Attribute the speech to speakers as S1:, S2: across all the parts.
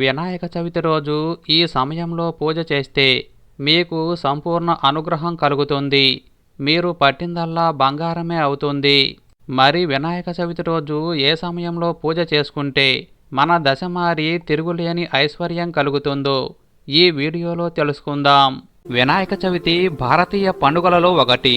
S1: వినాయక చవితి రోజు ఈ సమయంలో పూజ చేస్తే మీకు సంపూర్ణ అనుగ్రహం కలుగుతుంది. మీరు పట్టిందల్లా బంగారమే అవుతుంది. మరి వినాయక చవితి రోజు ఏ సమయంలో పూజ చేసుకుంటే మన దశ మారి తిరుగులేని ఐశ్వర్యం కలుగుతుందో ఈ వీడియోలో తెలుసుకుందాం. వినాయక చవితి భారతీయ పండుగలలో ఒకటి.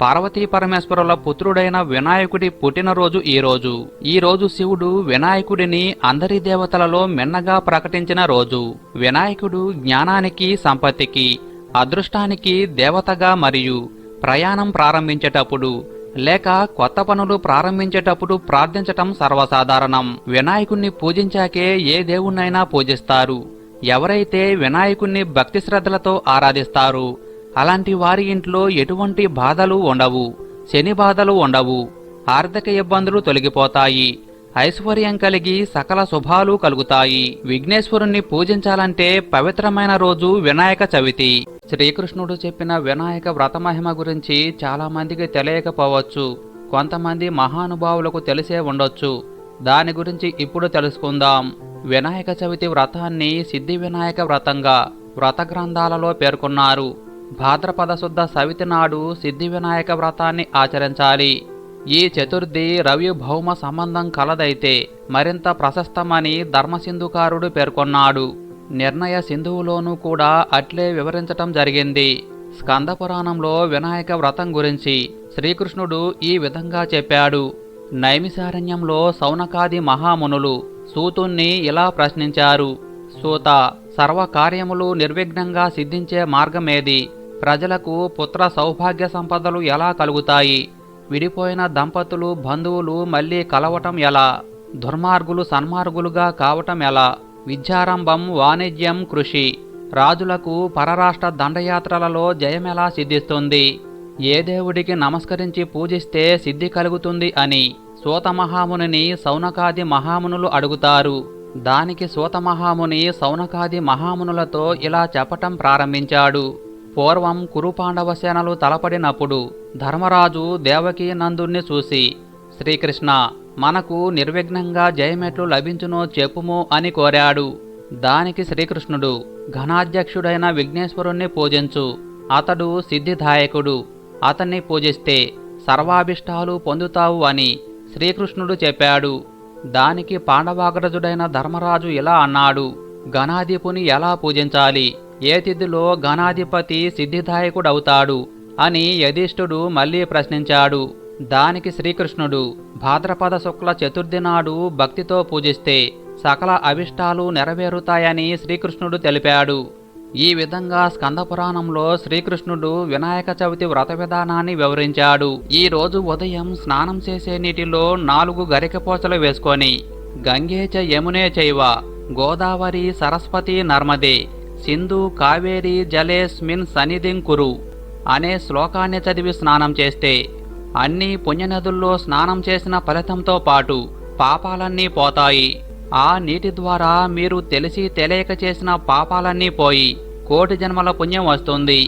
S1: పార్వతీ పరమేశ్వరుల పుత్రుడైన వినాయకుడి పుట్టినరోజు ఈ రోజు. ఈ రోజు శివుడు వినాయకుడిని అందరి దేవతలలో మిన్నగా ప్రకటించిన రోజు. వినాయకుడు జ్ఞానానికి సంపత్తికి అదృష్టానికి దేవతగా మరియు ప్రయాణం ప్రారంభించేటప్పుడు లేక కొత్త పనులు ప్రారంభించేటప్పుడు ప్రార్థించటం సర్వసాధారణం. వినాయకుణ్ణి పూజించాకే ఏ దేవుణ్ణైనా పూజిస్తారు. ఎవరైతే వినాయకుణ్ణి భక్తి శ్రద్ధలతో ఆరాధిస్తారు అలాంటి వారి ఇంట్లో ఎటువంటి బాధలు ఉండవు శని బాధలు ఉండవు ఆర్థిక ఇబ్బందులు తొలగిపోతాయి ఐశ్వర్యం కలిగి సకల శుభాలు కలుగుతాయి. విఘ్నేశ్వరుణ్ణి పూజించాలంటే పవిత్రమైన రోజు వినాయక చవితి. శ్రీకృష్ణుడు చెప్పిన వినాయక వ్రత మహిమ గురించి చాలామందికి తెలియకపోవచ్చు కొంతమంది మహానుభావులకు తెలిసే ఉండొచ్చు. దాని గురించి ఇప్పుడు తెలుసుకుందాం. వినాయక చవితి వ్రతాన్ని సిద్ధి వినాయక వ్రతంగా వ్రత గ్రంథాలలో పేర్కొన్నారు. భాద్రపద శుద్ధ సవితి నాడు సిద్ధి వినాయక వ్రతాన్ని ఆచరించాలి. ఈ చతుర్థి రవి భౌమ సంబంధం కలదైతే మరింత ప్రశస్తమని ధర్మసింధుకారుడు పేర్కొన్నాడు. నిర్ణయ సింధువులోనూ కూడా అట్లే వివరించటం జరిగింది. స్కందపురాణంలో వినాయక వ్రతం గురించి శ్రీకృష్ణుడు ఈ విధంగా చెప్పాడు. నైమిసారణ్యంలో సౌనకాది మహామునులు సూతుణ్ణి ఇలా ప్రశ్నించారు. సూత సర్వకార్యములు నిర్విఘ్నంగా సిద్ధించే మార్గమేది? ప్రజలకు పుత్ర సౌభాగ్య సంపదలు ఎలా కలుగుతాయి? విడిపోయిన దంపతులు బంధువులు మళ్ళీ కలవటం ఎలా? దుర్మార్గులు సన్మార్గులుగా కావటం ఎలా? విద్యారంభం వాణిజ్యం కృషి. రాజులకు పరరాష్ట్ర దండయాత్రలలో జయమెలా సిద్ధిస్తుంది? ఏ దేవుడికి నమస్కరించి పూజిస్తే సిద్ధి కలుగుతుంది అని సూతమహామునిని సౌనకాది మహామునులు అడుగుతారు. దానికి సూతమహాముని సౌనకాది మహామునులతో ఇలా చెప్పటం ప్రారంభించాడు. పూర్వం కురుపాండవ సేనలు తలపడినప్పుడు ధర్మరాజు దేవకీ నందుణ్ణి చూసి శ్రీకృష్ణ మనకు నిర్విఘ్నంగా జయమెట్లు లభించునో చెప్పుము అని కోరాడు. దానికి శ్రీకృష్ణుడు ఘనాధ్యక్షుడైన విఘ్నేశ్వరుణ్ణి పూజించు. అతడు సిద్ధిదాయకుడు. అతన్ని పూజిస్తే సర్వాభిష్టాలు పొందుతావు అని శ్రీకృష్ణుడు చెప్పాడు. దానికి పాండవాగ్రజుడైన ధర్మరాజు ఇలా అన్నాడు గణాధిపుని ఎలా పూజించాలి? ఏ తిథిలో ఘనాధిపతి సిద్ధిదాయకుడవుతాడు అని యధిష్ఠుడు మళ్ళీ ప్రశ్నించాడు. దానికి శ్రీకృష్ణుడు భాద్రపద శుక్ల చతుర్థి నాడు భక్తితో పూజిస్తే సకల అభిష్టాలు నెరవేరుతాయని శ్రీకృష్ణుడు తెలిపాడు. ఈ విధంగా స్కందపురాణంలో శ్రీకృష్ణుడు వినాయక చవితి వ్రత విధానాన్ని వివరించాడు. ఈ రోజు ఉదయం స్నానం చేసే నీటిలో నాలుగు గరికపోచలు వేసుకొని గంగేచ యమునే చైవ గోదావరి సరస్వతి నర్మదే సింధు కావేరి జలేస్మిన్ సన్నిధిం కురు అనే శ్లోకాన్ని చదివి స్నానం చేస్తే అన్ని పుణ్యనదుల్లో స్నానం చేసిన ఫలితంతో పాటు పాపాలన్నీ పోతాయి. ఆ నీటి ద్వారా మీరు తెలిసి తెలియక చేసిన పాపాలన్నీ పోయి కోటి జన్మల పుణ్యం వస్తుంది.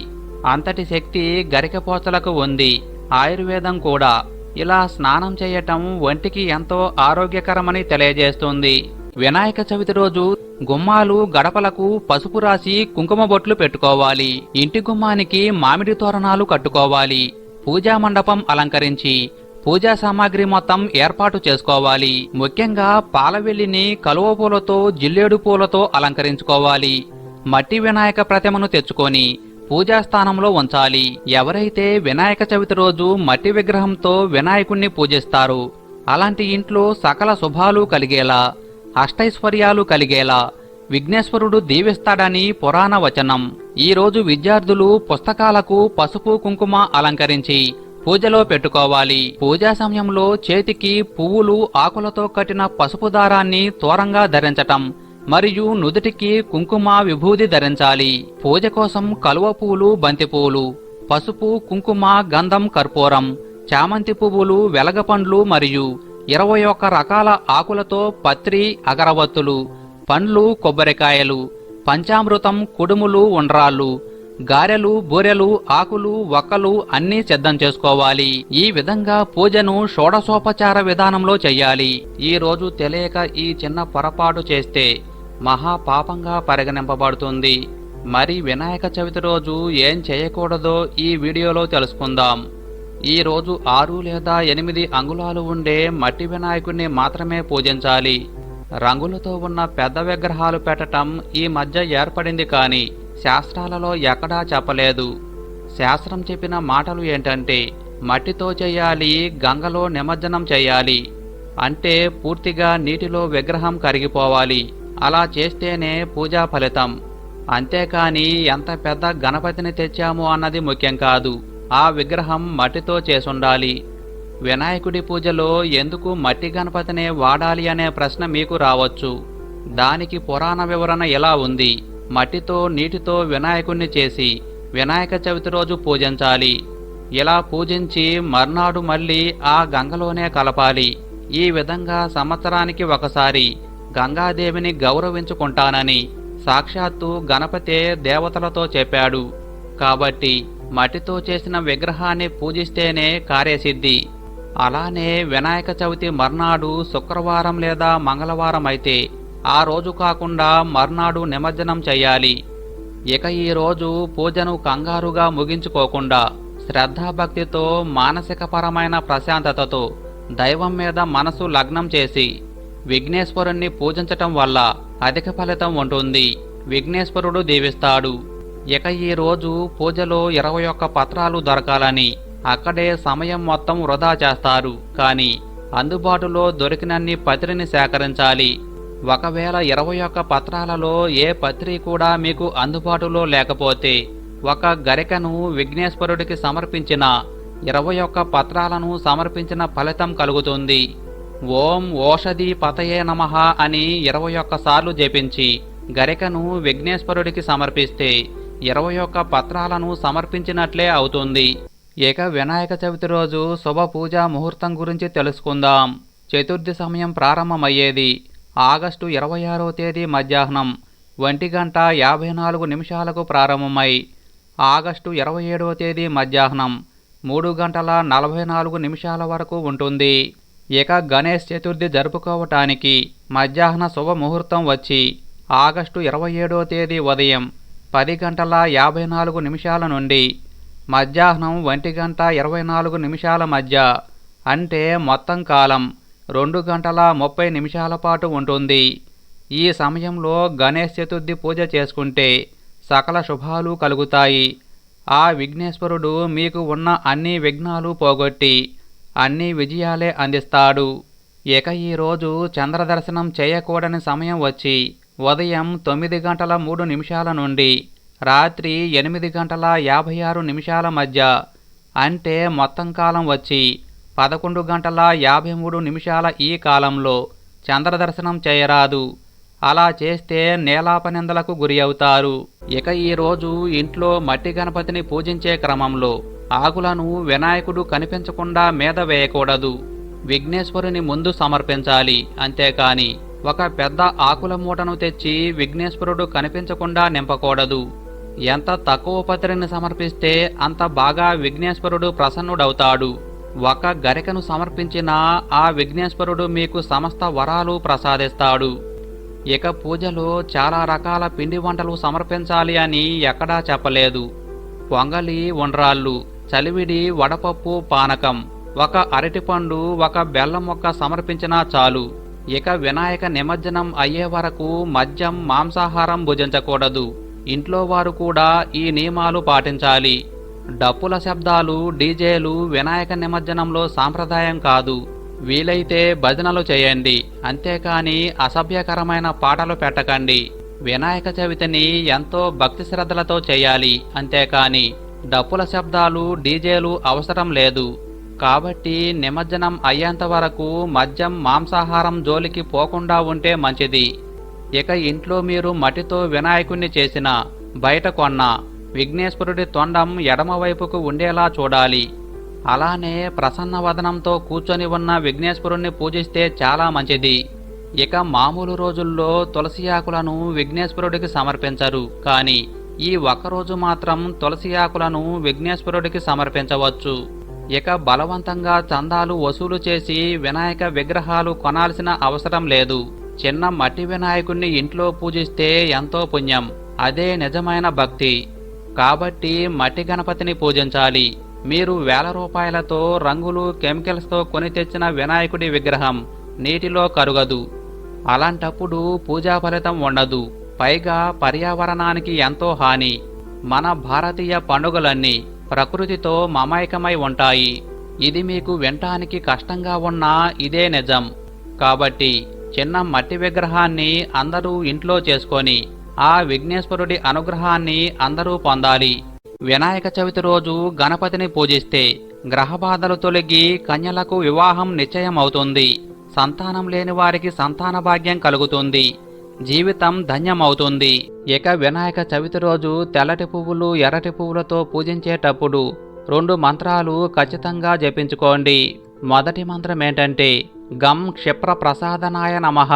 S1: అంతటి శక్తి గరికపోచలకు ఉంది. ఆయుర్వేదం కూడా ఇలా స్నానం చేయటం ఒంటికి ఎంతో ఆరోగ్యకరమని తెలియజేస్తుంది. వినాయక చవితి రోజు గుమ్మాలు గడపలకు పసుపు రాసి కుంకుమ బొట్లు పెట్టుకోవాలి. ఇంటి గుమ్మానికి మామిడి తోరణాలు కట్టుకోవాలి. పూజా మండపం అలంకరించి పూజా సామాగ్రి మొత్తం ఏర్పాటు చేసుకోవాలి. ముఖ్యంగా పాలవెల్లిని కలువ పూలతో జిల్లేడు పూలతో అలంకరించుకోవాలి. మట్టి వినాయక ప్రతిమను తెచ్చుకొని పూజా స్థానంలో ఉంచాలి. ఎవరైతే వినాయక చవితి రోజు మట్టి విగ్రహంతో వినాయకుణ్ణి పూజిస్తారు అలాంటి ఇంట్లో సకల శుభాలు కలిగేలా అష్టైశ్వర్యాలు కలిగేలా విఘ్నేశ్వరుడు దీవిస్తాడని పురాణ వచనం. ఈ రోజు విద్యార్థులు పుస్తకాలకు పసుపు కుంకుమ అలంకరించి పూజలో పెట్టుకోవాలి. పూజా సమయంలో చేతికి పువ్వులు ఆకులతో కట్టిన పసుపు దారాన్ని తోరంగా ధరించటం మరియు నుదుటికి కుంకుమ విభూది ధరించాలి. పూజ కోసం కలువ పువ్వులు బంతిపూలు పసుపు కుంకుమ గంధం కర్పూరం చామంతి పువ్వులు వెలగపండ్లు మరియు ఇరవై ఒక్క రకాల ఆకులతో పత్రి అగరవత్తులు పండ్లు కొబ్బరికాయలు పంచామృతం కుడుములు ఉండ్రాళ్ళు గారెలు బూరెలు ఆకులు వక్కలు అన్నీ సిద్ధం చేసుకోవాలి. ఈ విధంగా పూజను షోడశోపచార విధానంలో చెయ్యాలి. ఈ రోజు తెలియక ఈ చిన్న పొరపాటు చేస్తే మహాపాపంగా పరిగణింపబడుతుంది. మరి వినాయక చవితి రోజు ఏం చేయకూడదో ఈ వీడియోలో తెలుసుకుందాం. ఈరోజు ఆరు లేదా ఎనిమిది అంగుళాలు ఉండే మట్టి వినాయకుడిని మాత్రమే పూజించాలి. రంగులతో ఉన్న పెద్ద విగ్రహాలు పెట్టటం ఈ మధ్య ఏర్పడింది కానీ శాస్త్రాలలో ఎక్కడా చెప్పలేదు. శాస్త్రం చెప్పిన మాటలు ఏంటంటే మట్టితో చేయాలి గంగలో నిమజ్జనం చేయాలి. అంటే పూర్తిగా నీటిలో విగ్రహం కరిగిపోవాలి. అలా చేస్తేనే పూజా ఫలితం. అంతేకాని ఎంత పెద్ద గణపతిని తెచ్చాము అన్నది ముఖ్యం కాదు. ఆ విగ్రహం మట్టితో చేసుండాలి. వినాయకుడి పూజలో ఎందుకు మట్టి గణపతినే వాడాలి అనే ప్రశ్న మీకు రావచ్చు. దానికి పురాణ వివరణ ఎలా ఉంది? మట్టితో నీటితో వినాయకుణ్ణి చేసి వినాయక చవితి రోజు పూజించాలి. ఇలా పూజించి మర్నాడు మళ్ళీ ఆ గంగలోనే కలపాలి. ఈ విధంగా సంవత్సరానికి ఒకసారి గంగాదేవిని గౌరవించుకుంటానని సాక్షాత్తు గణపతే దేవతలతో చెప్పాడు. కాబట్టి మట్టితో చేసిన విగ్రహాన్ని పూజిస్తేనే కార్యసిద్ధి. అలానే వినాయక చవితి మర్నాడు శుక్రవారం లేదా మంగళవారం అయితే ఆ రోజు కాకుండా మర్నాడు నిమజ్జనం చేయాలి ఇక ఈ రోజు పూజను కంగారుగా ముగించుకోకుండా శ్రద్ధాభక్తితో మానసికపరమైన ప్రశాంతతతో దైవం మీద మనసు లగ్నం చేసి విఘ్నేశ్వరుణ్ణి పూజించటం వల్ల అధిక ఫలితం ఉంటుంది. విఘ్నేశ్వరుడు దీవిస్తాడు. ఇక ఈ రోజు పూజలో ఇరవై ఒక్క పత్రాలు దొరకాలని. అక్కడే సమయం మొత్తం వృధా చేస్తారు. కానీ అందుబాటులో దొరికినన్ని పత్రిని సేకరించాలి. ఒకవేళ ఇరవై ఒక్క పత్రాలలో ఏ పత్రి కూడా మీకు అందుబాటులో లేకపోతే ఒక గరికను విఘ్నేశ్వరుడికి సమర్పించిన ఇరవై ఒక్క పత్రాలను సమర్పించిన ఫలితం కలుగుతుంది. ఓం ఓషధి పతయే నమః అని ఇరవై ఒక్కసార్లు జపించి గరికను విఘ్నేశ్వరుడికి సమర్పిస్తే ఇరవై ఒక్క పత్రాలను సమర్పించినట్లే అవుతుంది. ఇక వినాయక చవితి రోజు శుభ పూజా ముహూర్తం గురించి తెలుసుకుందాం. చతుర్థి సమయం ప్రారంభమయ్యేది. ఆగస్టు ఇరవై ఆరో తేదీ మధ్యాహ్నం. ఒంటి గంట యాభై నాలుగు నిమిషాలకు ప్రారంభమై ఆగస్టు ఇరవై ఏడవ తేదీ మధ్యాహ్నం మూడు గంటల నలభై నాలుగు నిమిషాల వరకు ఉంటుంది. ఇక గణేష్ చతుర్థి జరుపుకోవటానికి మధ్యాహ్న శుభ ముహూర్తం వచ్చి ఆగస్టు ఇరవై ఏడవ తేదీ ఉదయం పది గంటల యాభై నాలుగు నిమిషాల నుండి మధ్యాహ్నం ఒంటి గంట ఇరవై నాలుగు నిమిషాల మధ్య అంటే మొత్తం కాలం రెండు గంటల ముప్పై నిమిషాల పాటు ఉంటుంది. ఈ సమయంలో గణేష్ చతుర్థి పూజ చేసుకుంటే సకల శుభాలు కలుగుతాయి. ఆ విఘ్నేశ్వరుడు మీకు ఉన్న అన్ని విఘ్నాలు పోగొట్టి అన్ని విజయాలే అందిస్తాడు. ఇక ఈరోజు చంద్రదర్శనం చేయకూడని సమయం వచ్చి ఉదయం తొమ్మిది గంటల మూడు నిమిషాల నుండి రాత్రి ఎనిమిది గంటల యాభై ఆరు నిమిషాల మధ్య అంటే మొత్తం కాలం వచ్చి పదకొండు గంటల యాభై మూడు నిమిషాల ఈ కాలంలో చంద్రదర్శనం చేయరాదు. అలా చేస్తే నేలాపనిందలకు గురి అవుతారు. ఇక ఈరోజు ఇంట్లో మట్టి గణపతిని పూజించే క్రమంలో ఆకులను వినాయకుడు కనిపించకుండా మీద వేయకూడదు. విఘ్నేశ్వరుని ముందు సమర్పించాలి అంతేకాని ఒక పెద్ద ఆకుల మూటను తెచ్చి విఘ్నేశ్వరుడు కనిపించకుండా నింపకూడదు. ఎంత తక్కువ పత్రిని సమర్పిస్తే అంత బాగా విఘ్నేశ్వరుడు ప్రసన్నుడవుతాడు. ఒక గరికను సమర్పించినా ఆ విఘ్నేశ్వరుడు మీకు సమస్త వరాలు ప్రసాదిస్తాడు. ఇక పూజలో చాలా రకాల పిండి వంటలు సమర్పించాలి అని ఎక్కడా చెప్పలేదు. పొంగలి ఉండ్రాళ్ళు చలివిడి వడపప్పు పానకం ఒక అరటిపండు ఒక బెల్లం మొక్క సమర్పించినా చాలు. ఇక వినాయక నిమజ్జనం అయ్యే వరకు మద్యం మాంసాహారం భుజించకూడదు. ఇంట్లో వారు కూడా ఈ నియమాలు పాటించాలి. డప్పుల శబ్దాలు డీజేలు వినాయక నిమజ్జనంలో సాంప్రదాయం కాదు. వీలైతే భజనలు చేయండి. అంతేకాని అసభ్యకరమైన పాటలు పెట్టకండి. వినాయక చవితిని ఎంతో భక్తి శ్రద్ధలతో చేయాలి. అంతేకాని డప్పుల శబ్దాలు డీజేలు అవసరం లేదు. కాబట్టి నిమజ్జనం అయ్యేంత వరకు మద్యం మాంసాహారం జోలికి పోకుండా ఉంటే మంచిది. ఇక ఇంట్లో మీరు మట్టితో వినాయకుణ్ణి చేసిన బయట కొన్న విఘ్నేశ్వరుడి తొండం ఎడమవైపుకు ఉండేలా చూడాలి. అలానే ప్రసన్న వదనంతో కూర్చొని ఉన్న విఘ్నేశ్వరుణ్ణి పూజిస్తే చాలా మంచిది. ఇక మామూలు రోజుల్లో తులసి ఆకులను విఘ్నేశ్వరుడికి సమర్పించరు. కానీ ఈ ఒక్కరోజు మాత్రం తులసి ఆకులను విఘ్నేశ్వరుడికి సమర్పించవచ్చు. ఇక బలవంతంగా చందాలు వసూలు చేసి వినాయక విగ్రహాలు కొనాల్సిన అవసరం లేదు. చిన్న మట్టి వినాయకుణ్ణి ఇంట్లో పూజిస్తే ఎంతో పుణ్యం. అదే నిజమైన భక్తి. కాబట్టి మట్టి గణపతిని పూజించాలి. మీరు వేల రూపాయలతో రంగులు కెమికల్స్తో కొని తెచ్చిన వినాయకుడి విగ్రహం నీటిలో కరుగదు. అలాంటప్పుడు పూజా ఫలితం ఉండదు. పైగా పర్యావరణానికి ఎంతో హాని. మన భారతీయ పండుగలన్నీ ప్రకృతితో మమైకమై ఉంటాయి. ఇది మీకు వినటానికి కష్టంగా ఉన్నా ఇదే నిజం. కాబట్టి చిన్న మట్టి విగ్రహాన్ని అందరూ ఇంట్లో చేసుకొని ఆ విఘ్నేశ్వరుడి అనుగ్రహాన్ని అందరూ పొందాలి. వినాయక చవితి రోజు గణపతిని పూజిస్తే గ్రహబాధలు తొలగి కన్యలకు వివాహం నిశ్చయం అవుతుంది సంతానం లేని వారికి సంతాన భాగ్యం కలుగుతుంది. జీవితం ధన్యమవుతుంది. ఇక వినాయక చవితి రోజు తెల్లటి పువ్వులు ఎర్రటి పువ్వులతో పూజించేటప్పుడు రెండు మంత్రాలు ఖచ్చితంగా జపించుకోండి. మొదటి మంత్రం ఏంటంటే గం క్షిప్ర ప్రసాదనాయ నమః.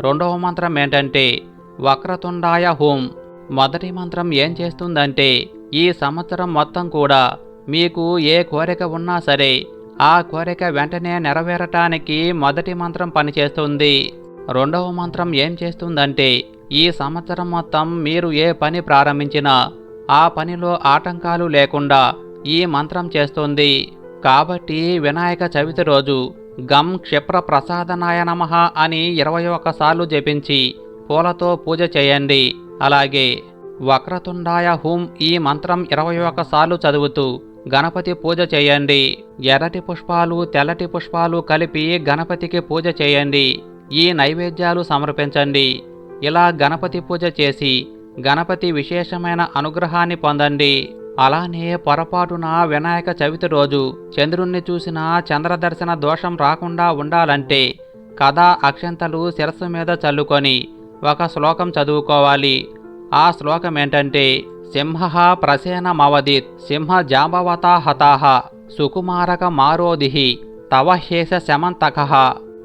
S1: రెండవ మంత్రం ఏంటంటే వక్రతుండాయ హోం. మొదటి మంత్రం ఏం చేస్తుందంటే ఈ సంవత్సరం మొత్తం కూడా మీకు ఏ కోరిక ఉన్నా సరే ఆ కోరిక వెంటనే నెరవేరటానికి మొదటి మంత్రం పనిచేస్తుంది. రెండవ మంత్రం ఏం చేస్తుందంటే ఈ సంవత్సరం మొత్తం మీరు ఏ పని ప్రారంభించినా ఆ పనిలో ఆటంకాలు లేకుండా ఈ మంత్రం చేస్తుంది. కాబట్టి వినాయక చవితి రోజు గం క్షిప్ర ప్రసాదనాయ నమః అని ఇరవై ఒక్కసార్లు జపించి పూలతో పూజ చేయండి. అలాగే వక్రతుండాయ హూం ఈ మంత్రం ఇరవై ఒక్కసార్లు చదువుతూ గణపతి పూజ చేయండి. ఎర్రటి పుష్పాలు తెల్లటి పుష్పాలు కలిపి గణపతికి పూజ చేయండి. ఈ నైవేద్యాలు సమర్పించండి. ఇలా గణపతి పూజ చేసి గణపతి విశేషమైన అనుగ్రహాన్ని పొందండి. అలానే పొరపాటున వినాయక చవితి రోజు చంద్రుణ్ణి చూసిన చంద్రదర్శన దోషం రాకుండా ఉండాలంటే కథా అక్షంతలు శిరస్సు మీద చల్లుకొని ఒక శ్లోకం చదువుకోవాలి. ఆ శ్లోకం ఏంటంటే సింహ ప్రసేన మవదిత్ సింహ జాంబవతా హతాహ సుకుమారక మారోదిహి తవ హేస శమంతక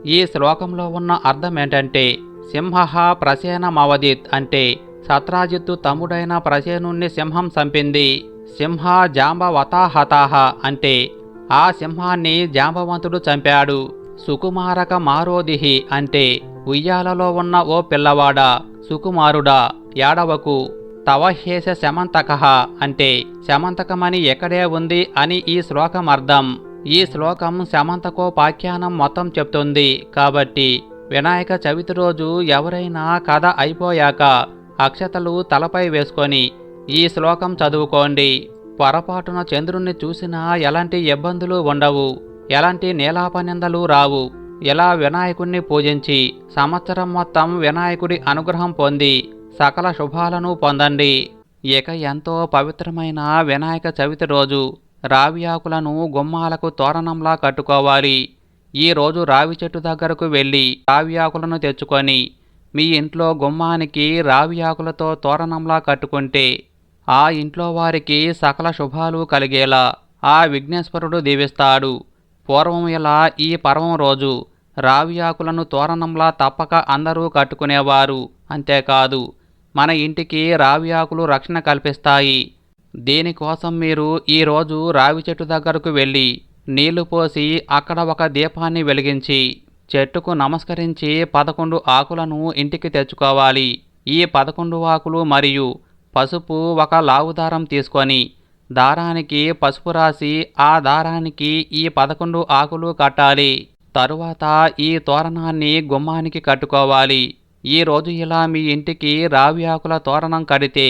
S1: ఈ శ్లోకంలో ఉన్న అర్థం ఏంటంటే సింహ ప్రసేన మవదిత్ అంటే సత్రాజిత్తు తమ్ముడైన ప్రసేనుణ్ణి సింహం చంపింది సింహ జాంబవత అంటే ఆ సింహాన్ని జాంబవంతుడు చంపాడు. సుకుమారక మారోదిహి అంటే ఉయ్యాలలో ఉన్న ఓ పిల్లవాడ సుకుమారుడా యాడవకు. తవహేస శమంతక అంటే శమంతకమని ఎక్కడే ఉంది అని ఈ శ్లోకం అర్థం ఈ శ్లోకం శమంతకోపాఖ్యానం మొత్తం చెప్తుంది. కాబట్టి వినాయక చవితి రోజు ఎవరైనా కథ అయిపోయాక అక్షతలు తలపై వేసుకొని ఈ శ్లోకం చదువుకోండి. పొరపాటున చంద్రుణ్ణి చూసినా ఎలాంటి ఇబ్బందులు ఉండవు. ఎలాంటి నీలాపనిందలు రావు. ఇలా వినాయకుణ్ణి పూజించి సంవత్సరం మొత్తం వినాయకుడి అనుగ్రహం పొంది సకల శుభాలను పొందండి. ఇక ఎంతో పవిత్రమైన వినాయక చవితి రోజు. రావి ఆకులను గుమ్మాలకు తోరణంలా కట్టుకోవాలి. ఈ రోజు రావి చెట్టు దగ్గరకు వెళ్ళి రావి ఆకులను తెచ్చుకొని మీ ఇంట్లో గుమ్మానికి రావి ఆకులతో తోరణంలా కట్టుకుంటే ఆ ఇంట్లో వారికి సకల శుభాలు కలిగేలా ఆ విఘ్నేశ్వరుడు దీవిస్తాడు. పూర్వం ఇలా ఈ పర్వం రోజు రావి ఆకులను తోరణంలా తప్పక అందరూ కట్టుకునేవారు. అంతేకాదు మన ఇంటికి రావి ఆకులు రక్షణ కల్పిస్తాయి. దీనికోసం మీరు ఈరోజు రావి చెట్టు దగ్గరకు వెళ్ళి నీళ్ళు పోసి అక్కడ ఒక దీపాన్ని వెలిగించి చెట్టుకు నమస్కరించి పదకొండు ఆకులను ఇంటికి తెచ్చుకోవాలి. ఈ పదకొండు ఆకులు మరియు పసుపు ఒక లావు దారం తీసుకొని దారానికి పసుపు రాసి ఆ దారానికి ఈ పదకొండు ఆకులు కట్టాలి. తరువాత ఈ తోరణాన్ని గుమ్మానికి కట్టుకోవాలి. ఈ రోజు ఇలా మీ ఇంటికి రావి ఆకుల తోరణం కడితే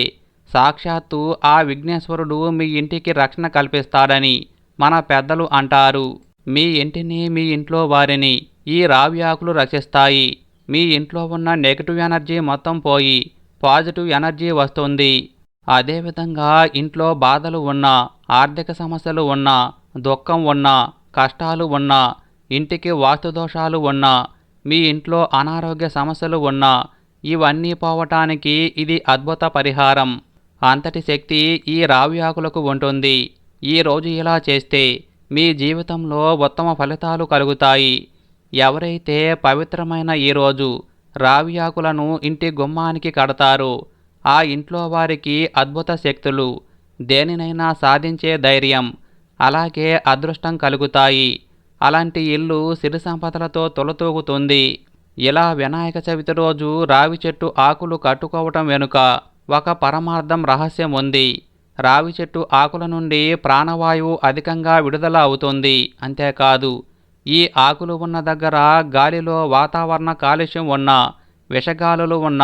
S1: సాక్షాత్తు ఆ విఘ్నేశ్వరుడు మీ ఇంటికి రక్షణ కల్పిస్తాడని మన పెద్దలు అంటారు. మీ ఇంటిని మీ ఇంట్లో వారిని ఈ రావి ఆకులు రక్షిస్తాయి. మీ ఇంట్లో ఉన్న నెగిటివ్ ఎనర్జీ మొత్తం పోయి పాజిటివ్ ఎనర్జీ వస్తుంది. అదేవిధంగా ఇంట్లో బాధలు ఉన్నా ఆర్థిక సమస్యలు ఉన్నా దుఃఖం ఉన్నా కష్టాలు ఉన్నా ఇంటికి వాస్తు దోషాలు ఉన్నా మీ ఇంట్లో అనారోగ్య సమస్యలు ఉన్నా ఇవన్నీ పోవటానికి ఇది అద్భుత పరిహారం. అంతటి శక్తి ఈ రావి ఆకులకు ఉంటుంది. ఈ రోజు ఇలా చేస్తే మీ జీవితంలో ఉత్తమ ఫలితాలు కలుగుతాయి. ఎవరైతే పవిత్రమైన ఈ రోజు రావి ఆకులను ఇంటి గుమ్మానికి కడతారో ఆ ఇంట్లో వారికి అద్భుత శక్తులు దేనినైనా సాధించే ధైర్యం అలాగే అదృష్టం కలుగుతాయి. అలాంటి ఇల్లు సిరి సంపదలతో తొలతూగుతుంది. ఇలా వినాయక చవితి రోజు రావి చెట్టు ఆకులు కట్టుకోవటం వెనుక ఒక పరమార్థం రహస్యం ఉంది. రావి చెట్టు ఆకుల నుండి ప్రాణవాయువు అధికంగా విడుదల అవుతుంది. అంతేకాదు ఈ ఆకులు ఉన్న దగ్గర గాలిలో వాతావరణ కాలుష్యం ఉన్న విషగాలులు ఉన్న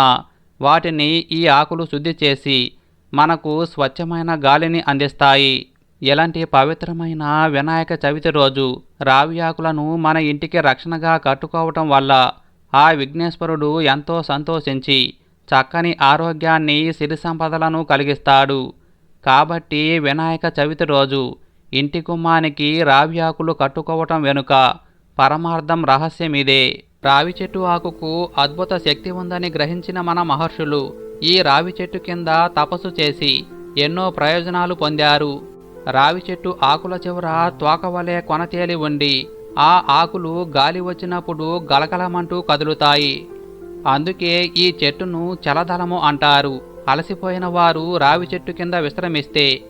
S1: వాటిని ఈ ఆకులు శుద్ధి చేసి మనకు స్వచ్ఛమైన గాలిని అందిస్తాయి. ఇలాంటి పవిత్రమైన వినాయక చవితి రోజు రావి ఆకులను మన ఇంటికి రక్షణగా కట్టుకోవటం వల్ల ఆ విఘ్నేశ్వరుడు ఎంతో సంతోషించి చక్కని ఆరోగ్యాన్ని సిరి సంపదలను కలిగిస్తాడు. కాబట్టి వినాయక చవితి రోజు ఇంటి గుమ్మానికి రావి ఆకులు కట్టుకోవటం వెనుక పరమార్థం రహస్యం ఇదే రావి చెట్టు ఆకుకు అద్భుత శక్తి ఉందని గ్రహించిన మన మహర్షులు ఈ రావి చెట్టు కింద తపస్సు చేసి ఎన్నో ప్రయోజనాలు పొందారు. రావి చెట్టు ఆకుల చివర తోకవలే కొనతేలి ఉండి ఆ ఆకులు గాలి వచ్చినప్పుడు గలగలమంటూ కదులుతాయి. అందుకే ఈ చెట్టును చలదలము అంటారు. అలసిపోయిన వారు రావి చెట్టు కింద విశ్రమిస్తే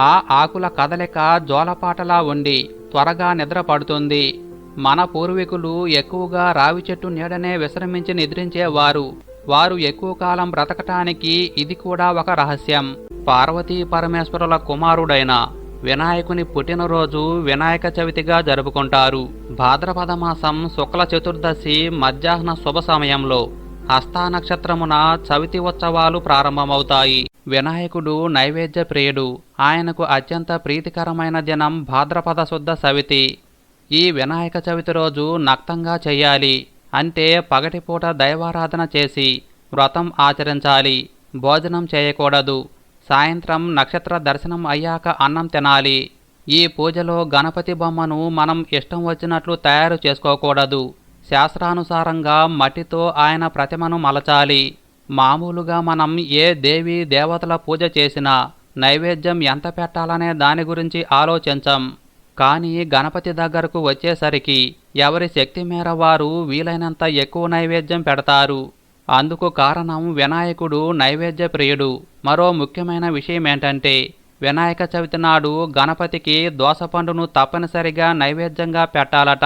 S1: ఆ ఆకుల కదలిక జోలపాటలా ఉండి త్వరగా నిద్రపడుతుంది. మన పూర్వీకులు ఎక్కువగా రావి చెట్టు నీడనే విశ్రమించి నిద్రించేవారు. వారు ఎక్కువ కాలం బ్రతకటానికి ఇది కూడా ఒక రహస్యం. పార్వతీ పరమేశ్వరుల కుమారుడైన వినాయకుని పుట్టినరోజు వినాయక చవితిగా జరుపుకుంటారు. భాద్రపద మాసం శుక్ల చతుర్దశి మధ్యాహ్న శుభ సమయంలో హస్తా నక్షత్రమున చవితి ఉత్సవాలు ప్రారంభమవుతాయి. వినాయకుడు నైవేద్య ప్రియుడు. ఆయనకు అత్యంత ప్రీతికరమైన దినం భాద్రపద శుద్ధ సవితి ఈ వినాయక చవితి రోజు నక్తంగా చేయాలి. అంటే పగటిపూట దైవారాధన చేసి వ్రతం ఆచరించాలి. భోజనం చేయకూడదు. సాయంత్రం నక్షత్ర దర్శనం అయ్యాక అన్నం తినాలి. ఈ పూజలో గణపతి బొమ్మను మనం ఇష్టం వచ్చినట్లు తయారు చేసుకోకూడదు. శాస్త్రానుసారంగా మట్టితో ఆయన ప్రతిమను మలచాలి. మామూలుగా మనం ఏ దేవి దేవతల పూజ చేసినా నైవేద్యం ఎంత పెట్టాలనే దాని గురించి ఆలోచించం. కానీ గణపతి దగ్గరకు వచ్చేసరికి ఎవరి శక్తి మేర వారు వీలైనంత ఎక్కువ నైవేద్యం పెడతారు. అందుకు కారణం వినాయకుడు నైవేద్య ప్రియుడు. మరో ముఖ్యమైన విషయం ఏంటంటే వినాయక చవితి నాడు గణపతికి దోసపండును తప్పనిసరిగా నైవేద్యంగా పెట్టాలట.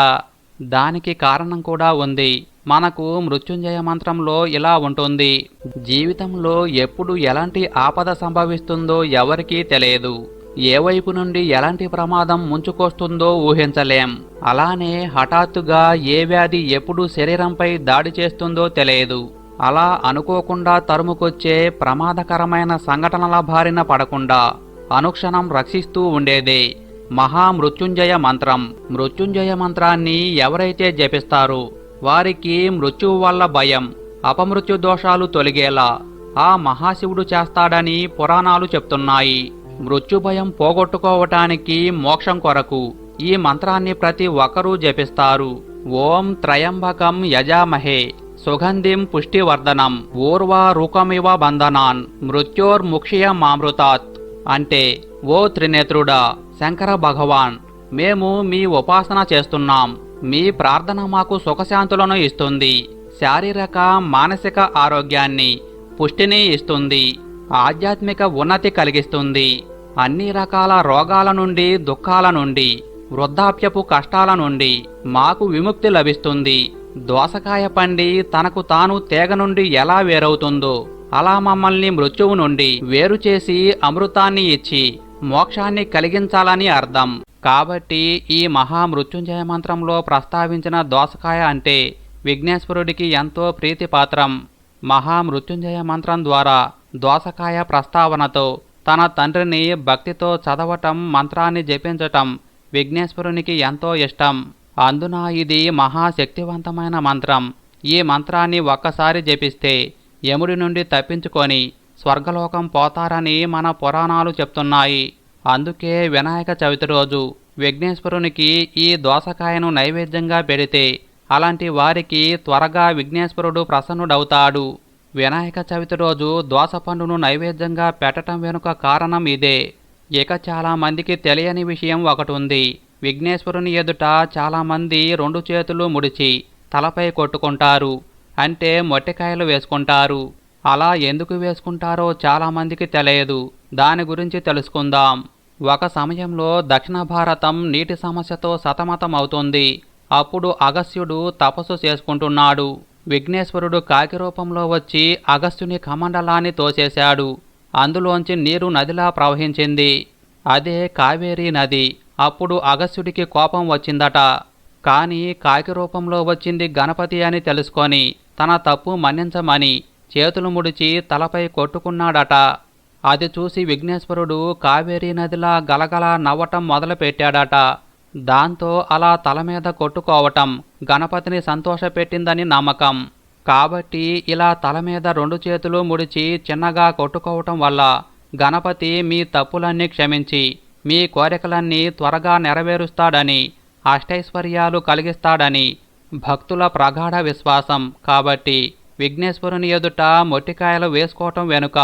S1: దానికి కారణం కూడా ఉంది. మనకు మృత్యుంజయ మంత్రంలో ఇలా ఉంటుంది. జీవితంలో ఎప్పుడు ఎలాంటి ఆపద సంభవిస్తుందో ఎవరికీ తెలియదు. ఏ వైపు నుండి ఎలాంటి ప్రమాదం ముంచుకొస్తుందో ఊహించలేం. అలానే హఠాత్తుగా ఏ వ్యాధి ఎప్పుడు శరీరంపై దాడి చేస్తుందో తెలియదు. అలా అనుకోకుండా తరుముకొచ్చే ప్రమాదకరమైన సంఘటనల బారిన పడకుండా అనుక్షణం రక్షిస్తూ ఉండేదే. మహామృత్యుంజయ మంత్రం. మృత్యుంజయ మంత్రాన్ని ఎవరైతే జపిస్తారో వారికి మృత్యువు వల్ల భయం అపమృత్యు దోషాలు తొలగేలా ఆ మహాశివుడు చేస్తాడని పురాణాలు చెప్తున్నాయి. మృత్యుభయం పోగొట్టుకోవటానికి మోక్షం కొరకు ఈ మంత్రాన్ని ప్రతి ఒక్కరూ జపిస్తారు. ఓం త్రయంబకం యజామహే. సుగంధిం పుష్టివర్ధనం. ఊర్వా రుకమివ బంధనాన్. మృత్యోర్ముక్షియ మామృతాత్ అంటే ఓ త్రినేత్రుడా శంకర భగవాన్ మేము మీ ఉపాసన చేస్తున్నాం. మీ ప్రార్థన మాకు సుఖశాంతులను ఇస్తుంది. శారీరక మానసిక ఆరోగ్యాన్ని పుష్టిని ఇస్తుంది. ఆధ్యాత్మిక ఉన్నతి కలిగిస్తుంది. అన్ని రకాల రోగాల నుండి దుఃఖాల నుండి వృద్ధాప్యపు కష్టాల నుండి మాకు విముక్తి లభిస్తుంది. దోసకాయ పండి తనకు తాను తీగ నుండి ఎలా వేరవుతుందో అలా మమ్మల్ని మృత్యువు నుండి వేరు చేసి అమృతాన్ని ఇచ్చి మోక్షాన్ని కలిగించాలని అర్థం. కాబట్టి ఈ మహామృత్యుంజయ మంత్రంలో ప్రస్తావించిన దోసకాయ అంటే విఘ్నేశ్వరుడికి ఎంతో ప్రీతిపాత్రం. మహామృత్యుంజయ మంత్రం ద్వారా దోసకాయ ప్రస్తావనతో తన తండ్రిని భక్తితో చదవటం మంత్రాన్ని జపించటం విఘ్నేశ్వరునికి ఎంతో ఇష్టం. అందున ఇది మహాశక్తివంతమైన మంత్రం. ఈ మంత్రాన్ని ఒక్కసారి జపిస్తే యముడి నుండి తప్పించుకొని స్వర్గలోకం పోతారని మన పురాణాలు చెప్తున్నాయి. అందుకే వినాయక చవితి రోజు విఘ్నేశ్వరునికి ఈ దోసకాయను నైవేద్యంగా పెడితే అలాంటి వారికి త్వరగా విఘ్నేశ్వరుడు ప్రసన్నుడవుతాడు. వినాయక చవితి రోజు దోసపండును నైవేద్యంగా పెట్టడం వెనుక కారణం ఇదే. ఇక చాలామందికి తెలియని విషయం ఒకటి ఉంది. విఘ్నేశ్వరుని ఎదుట చాలామంది రెండు చేతులు ముడిచి తలపై కొట్టుకుంటారు. అంటే మొట్టికాయలు వేసుకుంటారు. అలా ఎందుకు వేసుకుంటారో చాలామందికి తెలియదు. దాని గురించి తెలుసుకుందాం. ఒక సమయంలో దక్షిణ భారతం నీటి సమస్యతో సతమతం అవుతుంది. అప్పుడు అగస్త్యుడు తపస్సు చేసుకుంటున్నాడు. విఘ్నేశ్వరుడు కాకి రూపంలో వచ్చి అగస్త్యుని కమండలాన్ని తోసేశాడు. అందులోంచి నీరు నదిలా ప్రవహించింది. అదే కావేరీ నది. అప్పుడు అగస్త్యుడికి కోపం వచ్చిందట. కానీ కాకి రూపంలో వచ్చింది గణపతి అని తెలుసుకొని తన తప్పు మన్నించమని చేతులు ముడిచి తలపై కొట్టుకున్నాడట. అది చూసి విఘ్నేశ్వరుడు కావేరీ నదిలా గలగల నవ్వటం మొదలుపెట్టాడట. దాంతో అలా తల మీద కొట్టుకోవటం గణపతిని సంతోషపెట్టిందని నమ్మకం. కాబట్టి ఇలా తల మీద రెండు చేతులు ముడిచి చిన్నగా కొట్టుకోవటం వల్ల గణపతి మీ తప్పులన్నీ క్షమించి మీ కోరికలన్నీ త్వరగా నెరవేరుస్తాడని అష్టైశ్వర్యాలు కలిగిస్తాడని భక్తుల ప్రగాఢ విశ్వాసం. కాబట్టి విఘ్నేశ్వరుని ఎదుట మొట్టికాయలు వేసుకోవటం వెనుక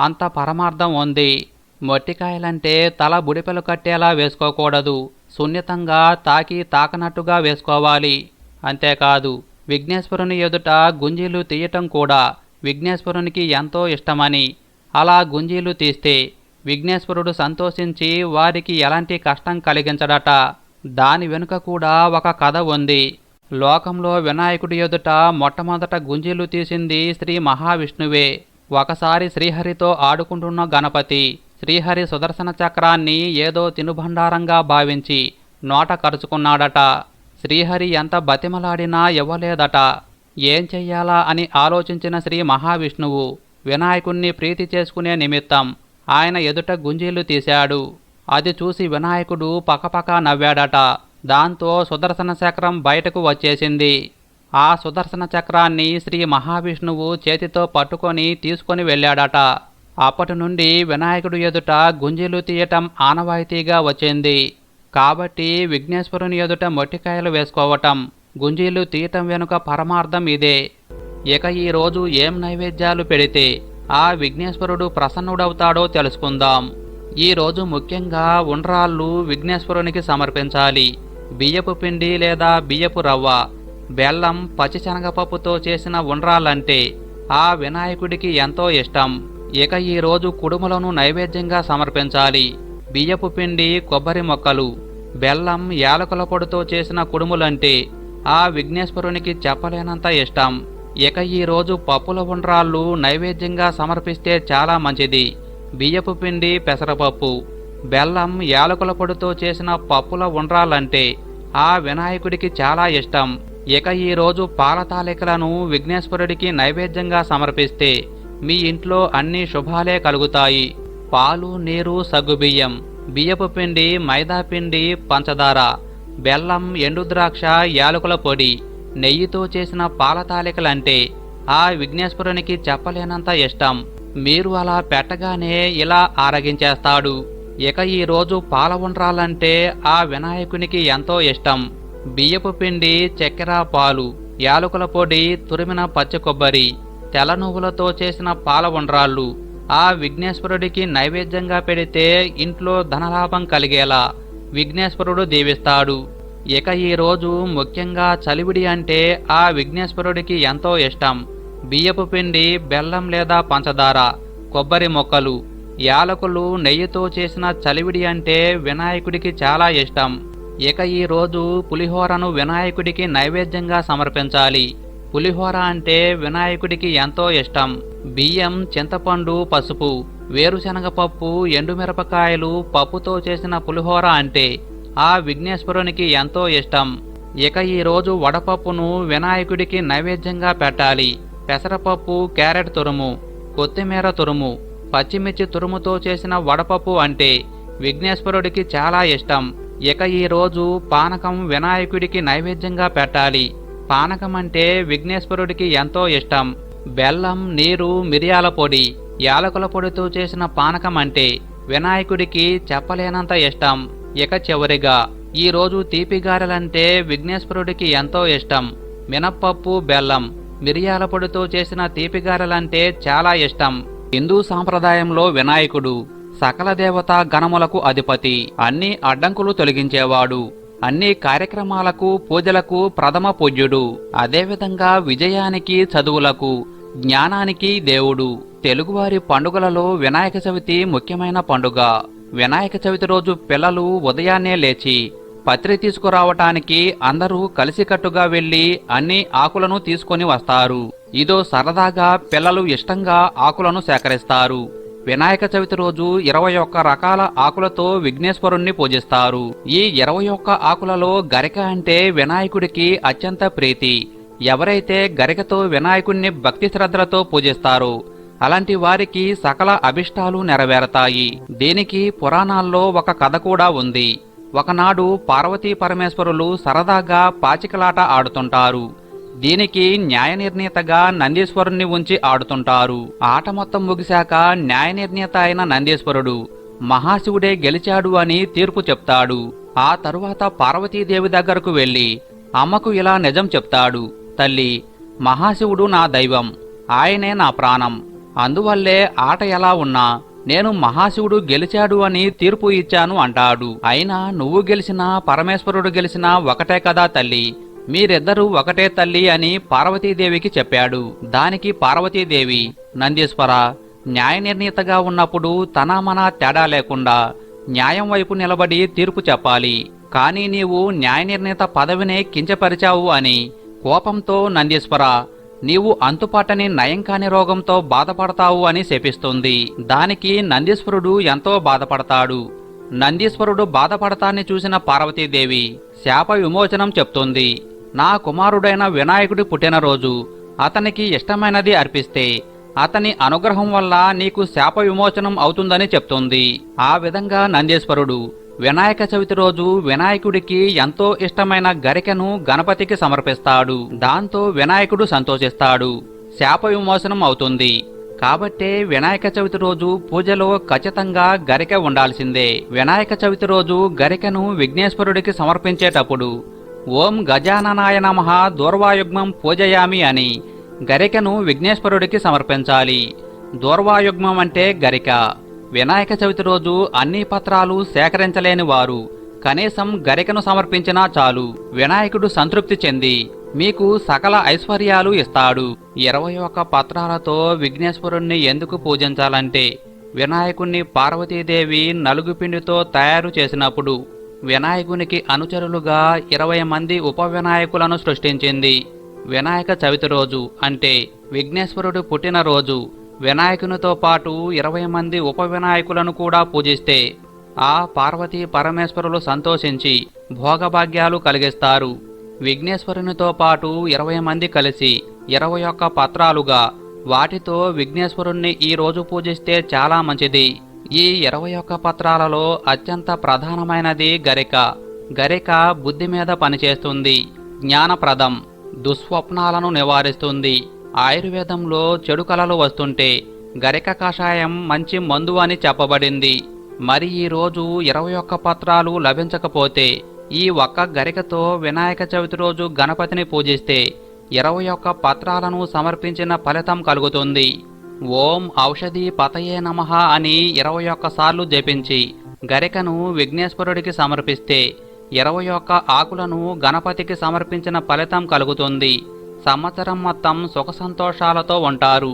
S1: అంత పరమార్థం ఉంది. మొట్టికాయలంటే తల బుడిపెలు కట్టేలా వేసుకోకూడదు. సున్నితంగా తాకి తాకనట్టుగా వేసుకోవాలి. అంతేకాదు విఘ్నేశ్వరుని ఎదుట గుంజీలు తీయటం కూడా విఘ్నేశ్వరునికి ఎంతో ఇష్టమని. అలా గుంజీలు తీస్తే విఘ్నేశ్వరుడు సంతోషించి వారికి ఎలాంటి కష్టం కలిగించడట? దాని వెనుక కూడా ఒక కథ ఉంది. లోకంలో వినాయకుడి ఎదుట మొట్టమొదట గుంజీలు తీసింది శ్రీ మహావిష్ణువే. ఒకసారి శ్రీహరితో ఆడుకుంటున్న గణపతి శ్రీహరి సుదర్శన చక్రాన్ని ఏదో తినుభండారంగా భావించి నోట కరుచుకున్నాడట. శ్రీహరి ఎంత బతిమలాడినా ఇవ్వలేదట. ఏం చెయ్యాలా అని ఆలోచించిన శ్రీ మహావిష్ణువు వినాయకుణ్ణి ప్రీతి చేసుకునే నిమిత్తం ఆయన ఎదుట గుంజీలు తీశాడు. అది చూసి వినాయకుడు పకపక నవ్వాడట. దాంతో సుదర్శన చక్రం బయటకు వచ్చేసింది. ఆ సుదర్శన చక్రాన్ని శ్రీ మహావిష్ణువు చేతితో పట్టుకొని తీసుకొని వెళ్ళాడట. అప్పటి నుండి వినాయకుడు ఎదుట గుంజీలు తీయటం ఆనవాయితీగా వచ్చింది. కాబట్టి విఘ్నేశ్వరుని ఎదుట మొట్టికాయలు వేసుకోవటం గుంజీలు తీయటం వెనుక పరమార్థం ఇదే. ఇక ఈరోజు ఏం నైవేద్యాలు పెడితే ఆ విఘ్నేశ్వరుడు ప్రసన్నుడవుతాడో తెలుసుకుందాం. ఈ రోజు ముఖ్యంగా ఉండ్రాళ్ళు విఘ్నేశ్వరునికి సమర్పించాలి. బియ్యపు పిండి లేదా బియ్యపు రవ్వ బెల్లం పచ్చిశనగపప్పుతో చేసిన ఉండ్రాలంటే ఆ వినాయకుడికి ఎంతో ఇష్టం. ఇక ఈరోజు కుడుములను నైవేద్యంగా సమర్పించాలి. బియ్యపు పిండి కొబ్బరి మొక్కలు బెల్లం యాలకుల పొడితో చేసిన కుడుములంటే ఆ విఘ్నేశ్వరునికి చెప్పలేనంత ఇష్టం. ఇక ఈరోజు పప్పుల ఉండ్రాళ్ళు నైవేద్యంగా సమర్పిస్తే చాలా మంచిది. బియ్యపు పిండి పెసరపప్పు. బెల్లం యాలకుల పొడితో చేసిన పప్పుల ఉండ్రాలంటే ఆ వినాయకుడికి చాలా ఇష్టం. ఇక ఈరోజు పాల తాలికలను విఘ్నేశ్వరుడికి నైవేద్యంగా సమర్పిస్తే మీ ఇంట్లో అన్ని శుభాలే కలుగుతాయి. పాలు నీరు సగ్గుబియ్యం బియ్యపు పిండి మైదా పిండి పంచదార బెల్లం ఎండుద్రాక్ష యాలకుల పొడి నెయ్యితో చేసిన పాల తాలికలంటే ఆ విఘ్నేశ్వరునికి చెప్పలేనంత ఇష్టం. మీరు అలా పెట్టగానే ఇలా ఆరగించేస్తాడు. ఇక ఈరోజు పాల ఉండ్రాలంటే ఆ వినాయకునికి ఎంతో ఇష్టం. బియ్యపు పిండి చక్కెర పాలు యాలకుల పొడి తురిమిన పచ్చి కొబ్బరి తెల్ల నువ్వులతో చేసిన పాల ఉండ్రాళ్ళు ఆ విఘ్నేశ్వరుడికి నైవేద్యంగా పెడితే ఇంట్లో ధనలాభం కలిగేలా విఘ్నేశ్వరుడు దీవిస్తాడు. ఇక ఈరోజు ముఖ్యంగా చలివిడి అంటే ఆ విఘ్నేశ్వరుడికి ఎంతో ఇష్టం. బియ్యపు పిండి బెల్లం లేదా పంచదార కొబ్బరి మొక్కలు యాలకులు నెయ్యితో చేసిన చలివిడి అంటే వినాయకుడికి చాలా ఇష్టం. ఇక ఈ రోజు పులిహోరను వినాయకుడికి నైవేద్యంగా సమర్పించాలి. పులిహోర అంటే వినాయకుడికి ఎంతో ఇష్టం. బియ్యం చింతపండు పసుపు వేరుశనగ పప్పు ఎండుమిరపకాయలు పప్పుతో చేసిన పులిహోర అంటే ఆ విఘ్నేశ్వరునికి ఎంతో ఇష్టం. ఇక ఈరోజు వడపప్పును వినాయకుడికి నైవేద్యంగా పెట్టాలి. పెసరపప్పు క్యారెట్ తురుము కొత్తిమీర తురుము పచ్చిమిర్చి తురుముతో చేసిన వడపప్పు అంటే విఘ్నేశ్వరుడికి చాలా ఇష్టం. ఇక ఈ రోజు పానకం వినాయకుడికి నైవేద్యంగా పెట్టాలి. పానకం అంటే విఘ్నేశ్వరుడికి ఎంతో ఇష్టం. బెల్లం నీరు మిరియాల పొడి యాలకుల పొడితో చేసిన పానకం అంటే వినాయకుడికి చెప్పలేనంత ఇష్టం. ఇక చివరిగా ఈరోజు తీపిగారెలంటే విఘ్నేశ్వరుడికి ఎంతో ఇష్టం. మినప్పప్పు బెల్లం మిరియాల పొడితో చేసిన తీపిగారెలంటే చాలా ఇష్టం. హిందూ సాంప్రదాయంలో వినాయకుడు సకల దేవతా గణములకు అధిపతి. అన్ని అడ్డంకులు తొలగించేవాడు. అన్ని కార్యక్రమాలకు పూజలకు ప్రథమ పూజ్యుడు. అదేవిధంగా విజయానికి చదువులకు జ్ఞానానికి దేవుడు. తెలుగువారి పండుగలలో వినాయక చవితి ముఖ్యమైన పండుగ. వినాయక చవితి రోజు పిల్లలు ఉదయాన్నే లేచి పత్రి తీసుకురావటానికి అందరూ కలిసికట్టుగా వెళ్ళి అన్ని ఆకులను తీసుకొని వస్తారు. ఇదో సరదాగా పిల్లలు ఇష్టంగా ఆకులను సేకరిస్తారు. వినాయక చవితి రోజు ఇరవై ఒక్క రకాల ఆకులతో విఘ్నేశ్వరుణ్ణి పూజిస్తారు. ఈ ఇరవై ఒక్క ఆకులలో గరిక అంటే వినాయకుడికి అత్యంత ప్రీతి. ఎవరైతే గరికతో వినాయకుణ్ణి భక్తి శ్రద్ధలతో పూజిస్తారో అలాంటి వారికి సకల అభిష్టాలు నెరవేరతాయి. దీనికి పురాణాల్లో ఒక కథ కూడా ఉంది. ఒకనాడు పార్వతీ పరమేశ్వరులు సరదాగా పాచికలాట ఆడుతుంటారు. దీనికి న్యాయ నిర్ణీతగా నందీశ్వరుణ్ణి ఉంచి ఆడుతుంటారు. ఆట మొత్తం ముగిశాక న్యాయ నిర్ణీత అయిన నందీశ్వరుడు మహాశివుడే గెలిచాడు అని తీర్పు చెప్తాడు. ఆ తరువాత పార్వతీదేవి దగ్గరకు వెళ్ళి అమ్మకు ఇలా నిజం చెప్తాడు. తల్లి మహాశివుడు నా దైవం ఆయనే నా ప్రాణం. అందువల్లే ఆట ఎలా ఉన్నా నేను మహాశివుడు గెలిచాడు అని తీర్పు ఇచ్చాను అంటాడు. అయినా నువ్వు గెలిచినా పరమేశ్వరుడు గెలిచినా ఒకటే కదా తల్లి. మీరిద్దరూ ఒకటే తల్లి అని పార్వతీదేవికి చెప్పాడు. దానికి పార్వతీదేవి నందీశ్వర న్యాయ నిర్ణీతగా ఉన్నప్పుడు తన మన తేడా లేకుండా న్యాయం వైపు నిలబడి తీర్పు చెప్పాలి. కానీ నీవు న్యాయ నిర్ణీత పదవినే కించపరిచావు అని కోపంతో నందీశ్వర నీవు అంతుపాటని నయం కాని రోగంతో బాధపడతావు అని శపిస్తుంది. దానికి నందీశ్వరుడు ఎంతో బాధపడతాడు. నందీశ్వరుడు బాధపడతాన్ని చూసిన పార్వతీదేవి శాప విమోచనం చెప్తుంది. నా కుమారుడైన వినాయకుడి పుట్టినరోజు అతనికి ఇష్టమైనది అర్పిస్తే అతని అనుగ్రహం వల్ల నీకు శాప విమోచనం అవుతుందని చెప్తుంది. ఆ విధంగా నందీశ్వరుడు వినాయక చవితి రోజు వినాయకుడికి ఎంతో ఇష్టమైన గరికెను గణపతికి సమర్పిస్తాడు. దాంతో వినాయకుడు సంతోషిస్తాడు. శాప విమోచనం అవుతుంది. కాబట్టే వినాయక చవితి రోజు పూజలో ఖచ్చితంగా గరిక ఉండాల్సిందే. వినాయక చవితి రోజు గరికను విఘ్నేశ్వరుడికి సమర్పించేటప్పుడు ఓం గజాననాయ నమః దూర్వాయుగ్మం పూజయామి అని గరికను విఘ్నేశ్వరుడికి సమర్పించాలి. దూర్వాయుగ్మం అంటే గరిక. వినాయక చవితి రోజు అన్ని పత్రాలు సేకరించలేని వారు. కనీసం గరికను సమర్పించినా చాలు. వినాయకుడు సంతృప్తి చెంది. మీకు సకల ఐశ్వర్యాలు ఇస్తాడు. ఇరవై ఒక్క పత్రాలతో విఘ్నేశ్వరుణ్ణి ఎందుకు పూజించాలంటే? వినాయకుణ్ణి పార్వతీదేవి నలుగుపిండితో తయారు చేసినప్పుడు వినాయకునికి అనుచరులుగా ఇరవై మంది ఉప వినాయకులను సృష్టించింది. వినాయక చవితి రోజు అంటే విఘ్నేశ్వరుడు పుట్టినరోజు వినాయకునితో పాటు ఇరవై మంది ఉప వినాయకులను కూడా పూజిస్తే ఆ పార్వతీ పరమేశ్వరులు సంతోషించి భోగభాగ్యాలు కలిగిస్తారు. విఘ్నేశ్వరునితో పాటు ఇరవై మంది కలిసి ఇరవై ఒక్క పత్రాలుగా వాటితో విఘ్నేశ్వరుణ్ణి ఈ రోజు పూజిస్తే చాలా మంచిది. ఈ ఇరవై ఒక్క పత్రాలలో అత్యంత ప్రధానమైనది గరిక. గరిక బుద్ధి మీద పనిచేస్తుంది జ్ఞానప్రదం దుస్వప్నాలను నివారిస్తుంది. ఆయుర్వేదంలో చెడు కలలు వస్తుంటే గరిక కషాయం మంచి మందు అని చెప్పబడింది. మరి ఈ రోజు ఇరవై ఒక్క పత్రాలు లభించకపోతే ఈ ఒక్క గరికతో వినాయక చవితి రోజు గణపతిని పూజిస్తే ఇరవై ఒక్క పత్రాలను సమర్పించిన ఫలితం కలుగుతుంది. ఓం ఔషధి పతయే నమః అని ఇరవై ఒక్కసార్లు జపించి గరికను విఘ్నేశ్వరుడికి సమర్పిస్తే ఇరవై ఒక్క ఆకులను గణపతికి సమర్పించిన ఫలితం కలుగుతుంది. సంవత్సరం మొత్తం సుఖ సంతోషాలతో ఉంటారు.